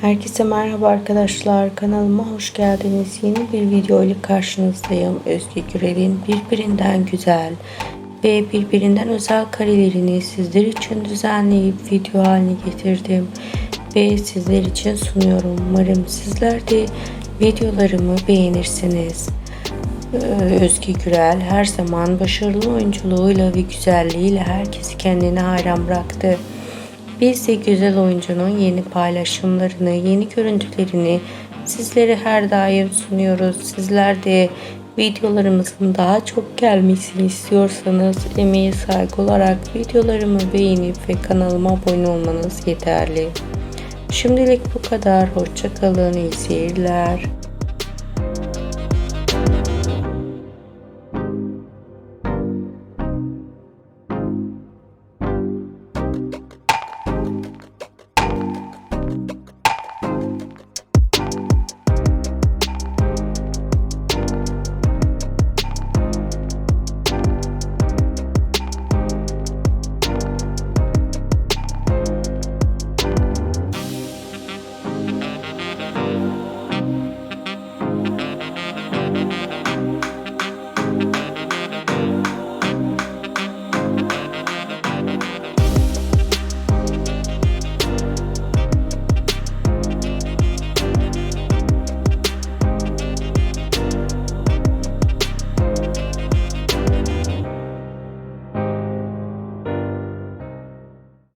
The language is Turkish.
Herkese merhaba arkadaşlar. Kanalıma hoş geldiniz. Yeni bir video ile karşınızdayım. Özge Gürel'in birbirinden güzel ve birbirinden özel karelerini sizler için düzenleyip video haline getirdim. Ve sizler için sunuyorum. Umarım sizler de videolarımı beğenirsiniz. Ee, Özge Gürel her zaman başarılı oyunculuğuyla ve güzelliğiyle herkesi kendine hayran bıraktı. Biz de güzel oyuncunun yeni paylaşımlarını, yeni görüntülerini sizlere her daim sunuyoruz. Sizler de videolarımızın daha çok gelmesini istiyorsanız emeğe saygı olarak videolarımı beğenip ve kanalıma abone olmanız yeterli. Şimdilik bu kadar. Hoşçakalın. iyi seyirler.